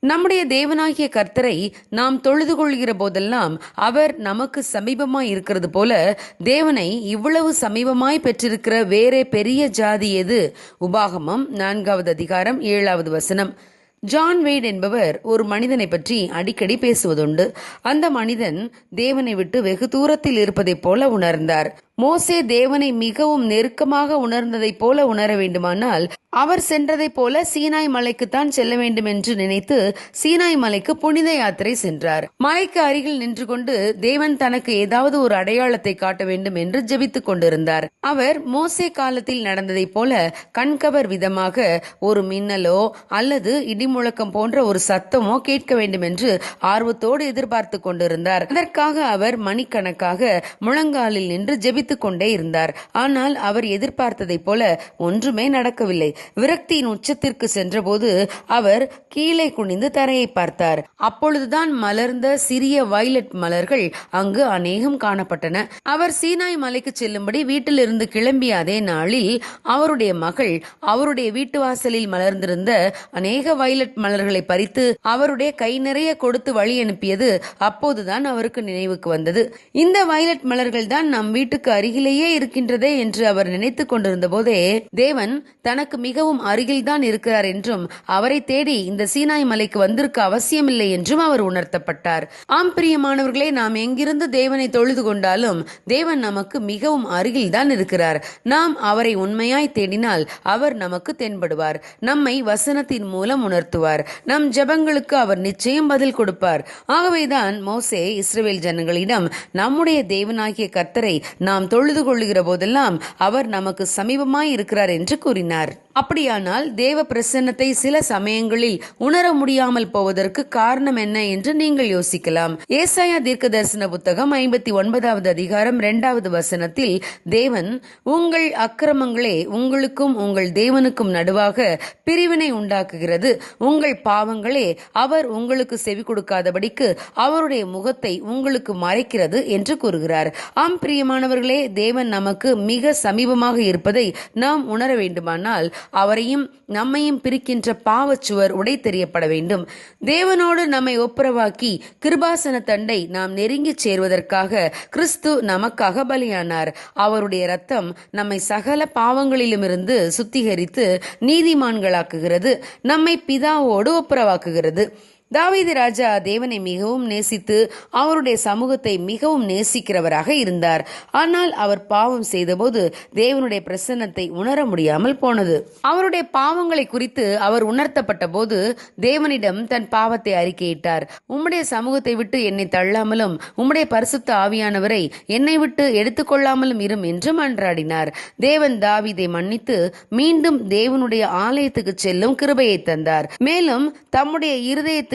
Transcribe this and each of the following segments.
நம்முடைய தேவனாகிய கர்த்தரை நாம் தொழுது கொள்கிற போதெல்லாம் அவர் நமக்கு சமீபமாய் இருக்கிறது போல தேவனை இவ்வளவு சமீபமாய் பெற்றிருக்கிற வேறே பெரிய ஜாதி எது? உபாகமம் நான்காவது அதிகாரம் ஏழாவது வசனம். ஜான் வெய்ட் என்பவர் ஒரு மனிதனை பற்றி அடிக்கடி பேசுவதுண்டு. அந்த மனிதன் தேவனை விட்டு வெகு தூரத்தில் இருப்பதைப் போல உணர்ந்தார். மோசே தேவனை மிகவும் நெருக்கமாக உணர்ந்ததைப் போல உணர வேண்டுமானால் அவர் சென்றதைப் போல சீனாய் மலைக்குத்தான் செல்ல வேண்டும் என்று நினைத்து சீனாய் மலைக்கு புனித யாத்திரை சென்றார். மலைக்கு அருகில் நின்று கொண்டு தேவன் தனக்கு ஏதாவது ஒரு அடையாளத்தை காட்ட வேண்டும் என்று ஜெபித்துக் கொண்டிருந்தார். அவர் மோசே காலத்தில் நடந்ததைப் போல கண்கவர் விதமாக ஒரு மின்னலோ அல்லது இடிமுழக்கம் போன்ற ஒரு சத்தமோ கேட்க வேண்டும் என்று ஆர்வத்தோடு எதிர்பார்த்து கொண்டிருந்தார். அதற்காக அவர் மணிக்கணக்காக முழங்காலில் நின்று ஜெபித்துக் கொண்டே இருந்தார். ஆனால் அவர் எதிர்பார்த்ததைப் போல ஒன்றுமே நடக்கவில்லை. விரக்தியின் உச்சத்திற்கு சென்றபோது அவர் கீழே குனிந்து தரையை பார்த்தார். அப்பொழுதுதான் மலர்ந்த சிறிய வயலட் மலர்கள் அங்கு அநேகம் காணப்பட்டன. அவர் சீனாய் மலைக்கு செல்லும்படி வீட்டிலிருந்து கிளம்பிய அதே நாளில் அவருடைய மகள் அவருடைய வீட்டு வாசலில் மலர்ந்திருந்த அநேக வயலட் மலர்களை பறித்து அவருடைய கை நிறைய கொடுத்து வழி அனுப்பியது அப்போதுதான் அவருக்கு நினைவுக்கு வந்தது. இந்த வயலட் மலர்கள் தான் நம் வீட்டுக்கு அருகிலேயே இருக்கின்றதே என்று அவர் நினைத்துக் கொண்டிருந்த போதே தேவன் தனக்கு மிகவும் அருகில்தான் இருக்கிறார் என்றும் அவரை தேடி இந்த சீனாய் மலைக்கு வந்திருக்க அவசியமில்லை என்றும் அவர் உணர்த்தப்பட்டார். ஆம் பிரியமானவர்களே நாம் எங்கிருந்து தேவனை தொழுது கொண்டாலும் தேவன் நமக்கு மிகவும் அருகில்தான் இருக்கிறார். நாம் அவரை உண்மையாய் தேடினால் அவர் நமக்கு தென்படுவார். நம்மை வசனத்தின் மூலம் உணர்த்துவார். நம் ஜபங்களுக்கு அவர் நிச்சயம் பதில் கொடுப்பார். ஆகவேதான் மோசே இஸ்ரேல் ஜனங்களிடம் நம்முடைய தேவனாகிய கர்த்தரை நாம் தொழுது கொள்ளுகிற போதெல்லாம் அவர் நமக்கு சமீபமாய் இருக்கிறார் என்று கூறினார். அப்படியானால் தேவ பிரசன்னத்தை சில சமயங்களில் உணர முடியாமல் போவதற்கு காரணம் என்ன என்று நீங்கள் யோசிக்கலாம். ஏசாயா தீர்க்க தரிசன புத்தகம் ஐம்பத்தி ஒன்பதாவது அதிகாரம் இரண்டாவது வசனத்தில் தேவன் உங்கள் அக்கிரமங்களே உங்களுக்கும் உங்கள் தேவனுக்கும் நடுவாக பிரிவினை உண்டாக்குகிறது. உங்கள் பாவங்களே அவர் உங்களுக்கு செவி கொடுக்காதபடிக்கு அவருடைய முகத்தை உங்களுக்கு மறைக்கிறது என்று கூறுகிறார். ஆம் பிரியமானவர்களே தேவன் நமக்கு மிக சமீபமாக இருப்பதை நாம் உணர வேண்டுமானால் அவரையும் நம்மையும் பிரிக்கின்ற பாவச்சுவர் உடை தெரியப்பட வேண்டும். தேவனோடு நம்மை ஒப்புரவாக்கி கிருபாசன தண்டை நாம் நெருங்கி சேர்வதற்காக கிறிஸ்து நமக்காக பலியானார். அவருடைய ரத்தம் நம்மை சகல பாவங்களிலுமிருந்து சுத்திகரித்து நீதிமான்களாக்குகிறது. நம்மை பிதாவோடு ஒப்புரவாக்குகிறது. தாவீது ராஜா தேவனை மிகவும் நேசித்து அவருடைய சமூகத்தை மிகவும் நேசிக்கிறவராக இருந்தார். ஆனால் அவர் பாவம் செய்தபோது தேவனுடைய பிரசன்னத்தை உணர முடியாமல் போனது. அவருடைய பாவங்களை குறித்து அவர் உணர்த்தப்பட்ட போது தேவனிடம் தன் பாவத்தை அறிக்கையிட்டார். உம்முடைய சமூகத்தை விட்டு என்னை தள்ளாமலும் உம்முடைய பரிசுத்த ஆவியானவரை என்னை விட்டு எடுத்துக்கொள்ளாமலும் இரும் என்று மன்றாடினார். தேவன் தாவீதை மன்னித்து மீண்டும் தேவனுடைய ஆலயத்துக்கு செல்லும் கிருபையை தந்தார். மேலும் தம்முடைய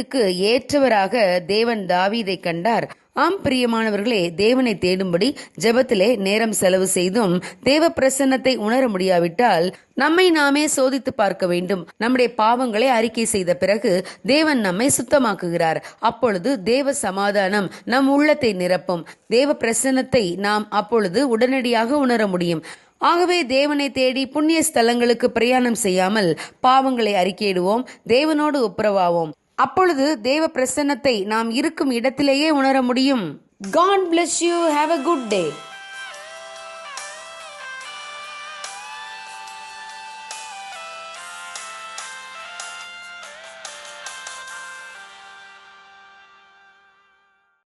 காரியத்துக்கு ஏற்றவராக தேவன் தாவீதை கண்டார். ஆம் பிரியமானவர்களே தேவனை தேடும்படி ஜெபத்திலே நேரம் செலவு செய்தும் தேவ பிரசன்னத்தை உணர முடியாவிட்டால் நம்மை நாமே சோதித்து பார்க்க வேண்டும். நம்முடைய பாவங்களை அறிக்கை செய்த பிறகு தேவன் நம்மை சுத்தமாக்குகிறார். அப்பொழுது தேவ சமாதானம் நம் உள்ளத்தை நிரப்பும். தேவ பிரசன்னத்தை நாம் அப்பொழுது உடனடியாக உணர முடியும். ஆகவே தேவனை தேடி புண்ணிய ஸ்தலங்களுக்கு பிரயாணம் செய்யாமல் பாவங்களை அறிக்கையிடுவோம். தேவனோடு ஒப்புரவாவோம். அப்பொழுது தேவ பிரசன்னத்தை நாம் இருக்கும் இடத்திலேயே உணர முடியும். God bless you have a good day